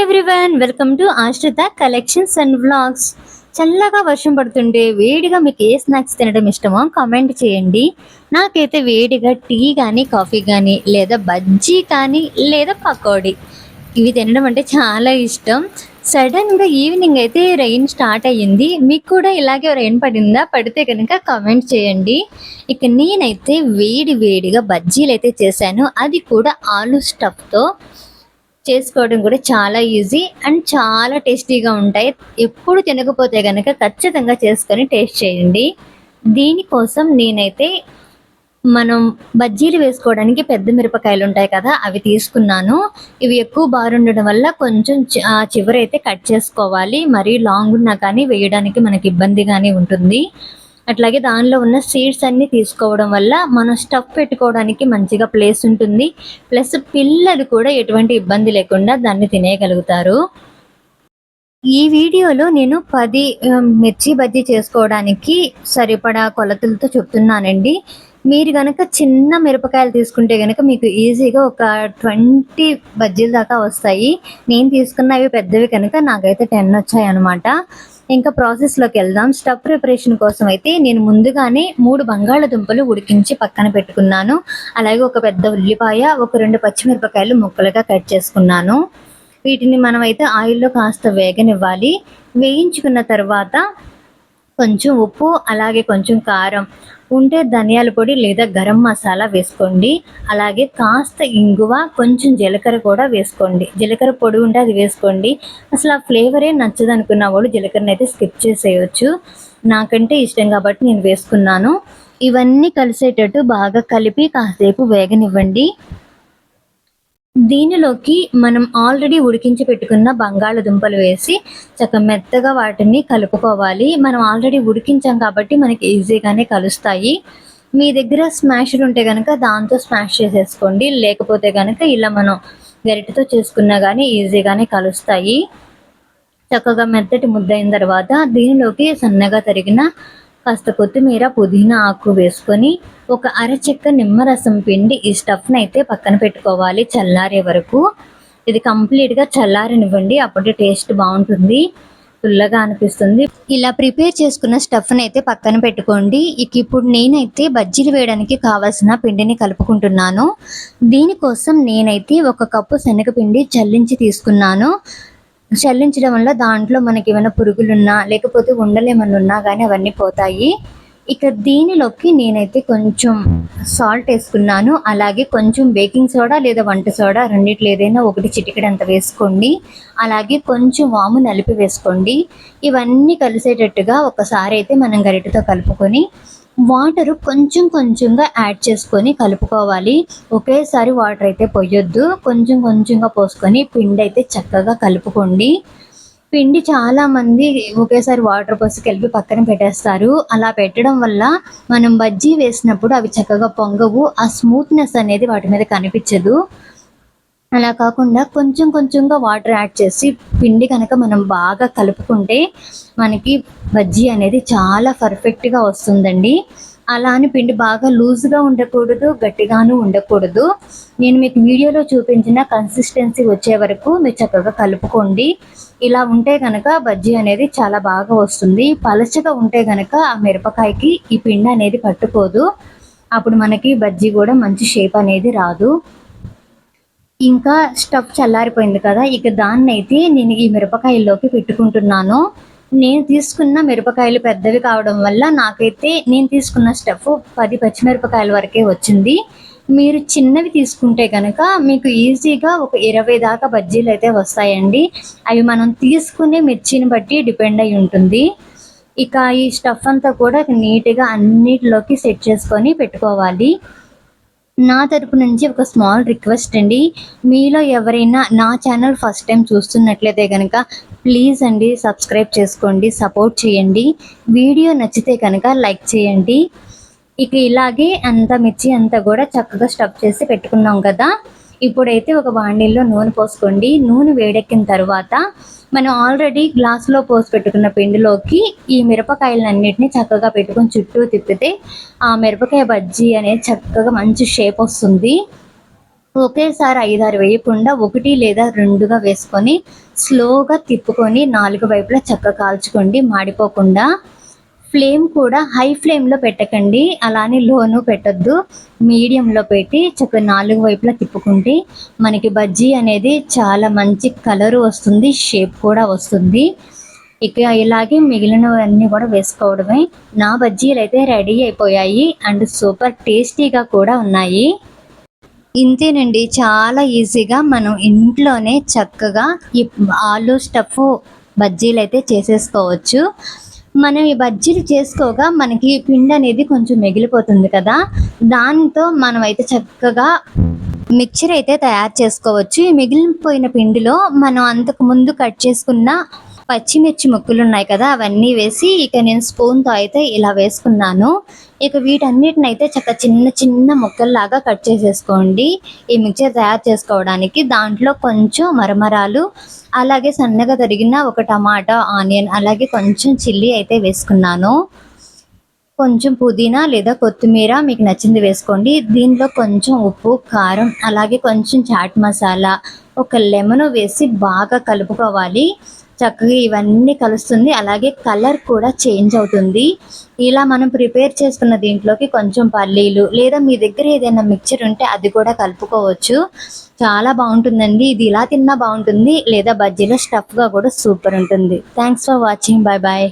Everyone welcome to Ashritha collections and vlogs చల్లగా వర్షం పడుతుంటే వేడిగా మీకు ఏ స్నాక్స్ తినడం ఇష్టమో కామెంట్ చేయండి. నాకైతే వేడిగా టీ కానీ కాఫీ కానీ లేదా బజ్జీ కానీ లేదా పకోడీ ఇవి తినడం అంటే చాలా ఇష్టం. సడన్గా ఈవినింగ్ అయితే రెయిన్ స్టార్ట్ అయ్యింది. మీకు కూడా ఇలాగే రెయిన్ పడిందా? పడితే కనుక కామెంట్ చేయండి. ఇక నేనైతే వేడి వేడిగా బజ్జీలు అయితే చేశాను. అది కూడా ఆలు స్టఫ్తో చేసుకోవడం కూడా చాలా ఈజీ అండ్ చాలా టేస్టీగా ఉంటాయి. ఎప్పుడు తినకపోతే కనుక ఖచ్చితంగా చేసుకొని టేస్ట్ చేయండి. దీనికోసం నేనైతే మనం బజ్జీలు వేసుకోవడానికి పెద్ద మిరపకాయలు ఉంటాయి కదా అవి తీసుకున్నాను. ఇవి ఎక్కువ బారుండడం వల్ల కొంచెం ఆ చివరైతే కట్ చేసుకోవాలి. మరీ లాంగ్ ఉన్నా కానీ వేయడానికి మనకి ఇబ్బందిగానే ఉంటుంది. అట్లాగే దానిలో ఉన్న సీడ్స్ అన్ని తీసుకోవడం వల్ల మనం స్టఫ్ పెట్టుకోవడానికి మంచిగా ప్లేస్ ఉంటుంది. ప్లస్ పిల్లలు కూడా ఎటువంటి ఇబ్బంది లేకుండా దాన్ని తినేయగలుగుతారు. ఈ వీడియోలో నేను పది మిర్చి బజ్జీ చేసుకోవడానికి సరిపడా కొలతలతో చెప్తున్నానండి. మీరు కనుక చిన్న మిరపకాయలు తీసుకుంటే కనుక మీకు ఈజీగా ఒక ట్వంటీ బజ్జీల దాకా వస్తాయి. నేను తీసుకున్నవి పెద్దవి కనుక నాకైతే టెన్ వచ్చాయి అనమాట ఇంకా ప్రాసెస్లోకి వెళ్దాం. స్టఫ్ ప్రిపరేషన్ కోసం అయితే నేను ముందుగానే మూడు బంగాళదుంపలు ఉడికించి పక్కన పెట్టుకున్నాను. అలాగే ఒక పెద్ద ఉల్లిపాయ ఒక రెండు పచ్చిమిరపకాయలు ముక్కలుగా కట్ చేసుకున్నాను. వీటిని మనం అయితే ఆయిల్లో కాస్త వేగనివ్వాలి. వేయించుకున్న తర్వాత కొంచెం ఉప్పు అలాగే కొంచెం కారం. ఉంటే ధనియాల పొడి లేదా గరం మసాలా వేసుకోండి. అలాగే కాస్త ఇంగువ కొంచెం జీలకర్ర కూడా వేసుకోండి. జీలకర్ర పొడి ఉంటే అది వేసుకోండి. అసలు ఆ ఫ్లేవరే నచ్చదు అనుకున్న వాళ్ళు జీలకర్రని అయితే స్కిప్ చేసేయచ్చు. నాకంటే ఇష్టం కాబట్టి నేను వేసుకున్నాను. ఇవన్నీ కలిసేటట్టు బాగా కలిపి కాసేపు వేగనివ్వండి. దీనిలోకి మనం ఆల్రెడీ ఉడికించి పెట్టుకున్న బంగాళదుంపలు వేసి చక్క మెత్తగా వాటిని కలుపుకోవాలి. మనం ఆల్రెడీ ఉడికించాం కాబట్టి మనకి ఈజీగానే కలుస్తాయి. మీ దగ్గర స్మాషర్ ఉంటే కనుక దాంతో స్మాష్ చేసేసుకోండి. లేకపోతే కనుక ఇలా మనం గరిటతో చేసుకున్నా కానీ ఈజీగానే కలుస్తాయి. చక్కగా మెత్తటి ముద్దయిన తర్వాత దీనిలోకి సన్నగా తరిగిన కాస్త కొత్తిమీర పుదీనా ఆకు వేసుకొని ఒక అరచెక్క నిమ్మరసం పిండి ఈ స్టఫ్ని అయితే పక్కన పెట్టుకోవాలి చల్లారే వరకు. ఇది కంప్లీట్గా చల్లారనివ్వండి అప్పుడు టేస్ట్ బాగుంటుంది పుల్లగా అనిపిస్తుంది. ఇలా ప్రిపేర్ చేసుకున్న స్టఫ్ని అయితే పక్కన పెట్టుకోండి. ఇక ఇప్పుడు నేనైతే బజ్జీలు వేయడానికి కావాల్సిన పిండిని కలుపుకుంటున్నాను. దీనికోసం నేనైతే ఒక కప్పు శనగపిండి చల్లించి తీసుకున్నాను. చల్లించడం వల్ల దాంట్లో మనకి ఏమైనా పురుగులున్నా లేకపోతే ఉండలేమన్నా ఉన్నా కానీ అవన్నీ పోతాయి. ఇక దీనిలోకి నేనైతే కొంచెం సాల్ట్ వేసుకున్నాను. అలాగే కొంచెం బేకింగ్ సోడా లేదా వంట సోడా రెండిట్లో ఏదైనా ఒకటి చిటికడంత వేసుకోండి. అలాగే కొంచెం వాము నలిపి వేసుకోండి. ఇవన్నీ కలిసేటట్టుగా ఒకసారి అయితే మనం గరిటెతో కలుపుకొని వాటర్ కొంచెం కొంచెంగా యాడ్ చేసుకొని కలుపుకోవాలి. ఒకేసారి వాటర్ అయితే పోయొద్దు. కొంచెం కొంచెంగా పోసుకొని పిండి అయితే చక్కగా కలుపుకోండి. పిండి చాలామంది ఒకేసారి వాటర్ పోసి కలిపి పక్కన పెట్టేస్తారు. అలా పెట్టడం వల్ల మనం బజ్జీ వేసినప్పుడు అవి చక్కగా పొంగవు. ఆ స్మూత్నెస్ అనేది వాటి మీద కనిపించదు. అలా కాకుండా కొంచెం కొంచెంగా వాటర్ యాడ్ చేసి పిండి కనుక మనం బాగా కలుపుకుంటే మనకి బజ్జీ అనేది చాలా పర్ఫెక్ట్గా వస్తుందండి. అలా అని పిండి బాగా లూజ్గా ఉండకూడదు గట్టిగాను ఉండకూడదు. నేను మీకు వీడియోలో చూపించిన కన్సిస్టెన్సీ వచ్చే వరకు మీరు చక్కగా కలుపుకోండి. ఇలా ఉంటే కనుక బజ్జీ అనేది చాలా బాగా వస్తుంది. పలచగా ఉంటే కనుక ఆ మిరపకాయకి ఈ పిండి అనేది పట్టుకోదు. అప్పుడు మనకి బజ్జీ కూడా మంచి షేప్ అనేది రాదు. ఇంకా స్టఫ్ చల్లారిపోయింది కదా ఇక దాన్ని అయితే నేను ఈ మిరపకాయల్లోకి పెట్టుకుంటున్నాను. నేను తీసుకున్న మిరపకాయలు పెద్దవి కావడం వల్ల నాకైతే నేను తీసుకున్న స్టఫ్ పది పచ్చిమిరపకాయల వరకే వచ్చింది. మీరు చిన్నవి తీసుకుంటే కనుక మీకు ఈజీగా ఒక ఇరవై దాకా బజ్జీలు అయితే వస్తాయండి. అవి మనం తీసుకునే మిర్చిని బట్టి డిపెండ్ అయి ఉంటుంది. ఇక ఈ స్టఫ్ అంతా కూడా నీట్గా అన్నిటిలోకి సెట్ చేసుకొని పెట్టుకోవాలి. నా తరపు నుంచి ఒక స్మాల్ రిక్వెస్ట్ అండి. మీలో ఎవరైనా నా ఛానల్ ఫస్ట్ టైం చూస్తున్నట్లయితే కనుక ప్లీజ్ అండి సబ్స్క్రైబ్ చేసుకోండి సపోర్ట్ చేయండి. వీడియో నచ్చితే కనుక లైక్ చేయండి. ఇక ఇలాగే అంత మిర్చి అంతా కూడా చక్కగా స్టఫ్ చేసి పెట్టుకున్నాం కదా. ఇప్పుడైతే ఒక వాణిల్లో నూనె పోసుకోండి. నూనె వేడెక్కిన తర్వాత మనం ఆల్రెడీ గ్లాస్లో పోసి పెట్టుకున్న పిండిలోకి ఈ మిరపకాయలన్నిటిని చక్కగా పెట్టుకొని చుట్టూ తిప్పితే ఆ మిరపకాయ బజ్జీ అనేది చక్కగా మంచి షేప్ వస్తుంది. ఒకేసారి ఐదారు వేయకుండా ఒకటి లేదా రెండుగా వేసుకొని స్లోగా తిప్పుకొని నాలుగు వైపులా చక్క కాల్చుకోండి. మాడిపోకుండా ఫ్లేమ్ కూడా హై ఫ్లేమ్లో పెట్టకండి. అలానే లోను పెట్టొద్దు. మీడియంలో పెట్టి చక్కగా నాలుగు వైపులా తిప్పుకుంటే మనకి బజ్జీ అనేది చాలా మంచి కలర్ వస్తుంది షేప్ కూడా వస్తుంది. ఇక ఇలాగే మిగిలినవన్నీ కూడా వేసుకోవడమే. నా బజ్జీలు అయితే రెడీ అయిపోయాయి అండ్ సూపర్ టేస్టీగా కూడా ఉన్నాయి. ఇంతేనండి చాలా ఈజీగా మనం ఇంట్లోనే చక్కగా ఈ ఆలు స్టఫ్ బజ్జీలు అయితే చేసేసుకోవచ్చు. మనం ఈ బజ్జీలు చేసుకోగా మనకి పిండి అనేది కొంచెం మిగిలిపోతుంది కదా. దాంతో మనం అయితే చక్కగా మిక్చర్ అయితే తయారు చేసుకోవచ్చు. ఈ మిగిలిపోయిన పిండిలో మనం అంతకు ముందు కట్ చేసుకున్న పచ్చిమిర్చి ముక్కలు ఉన్నాయి కదా అవన్నీ వేసి ఇక నేను స్పూన్తో అయితే ఇలా వేసుకున్నాను. ఇక వీటన్నిటిని అయితే చక్క చిన్న చిన్న ముక్కల్లాగా కట్ చేసేసుకోండి. ఈ మిక్చర్ తయారు చేసుకోవడానికి దాంట్లో కొంచెం మరమరాలు అలాగే సన్నగా తరిగిన ఒక టమాటా ఆనియన్ అలాగే కొంచెం చిల్లీ అయితే వేసుకున్నాను. కొంచెం పుదీనా లేదా కొత్తిమీర మీకు నచ్చింది వేసుకోండి. దీనిలో కొంచెం ఉప్పు కారం అలాగే కొంచెం చాట్ మసాలా ఒక లెమన్ వేసి బాగా కలుపుకోవాలి. చక్కగా ఇవన్నీ కలుస్తుంది. అలాగే కలర్ కూడా చేంజ్ అవుతుంది. ఇలా మనం ప్రిపేర్ చేసుకున్న దీంట్లోకి కొంచెం పల్లీలు లేదా మీ దగ్గర ఏదైనా మిక్చర్ ఉంటే అది కూడా కలుపుకోవచ్చు. చాలా బాగుంటుందండి. ఇది ఇలా తిన్నా బాగుంటుంది. లేదా బజ్జీలో స్టఫ్గా కూడా సూపర్ ఉంటుంది. Thanks for watching bye bye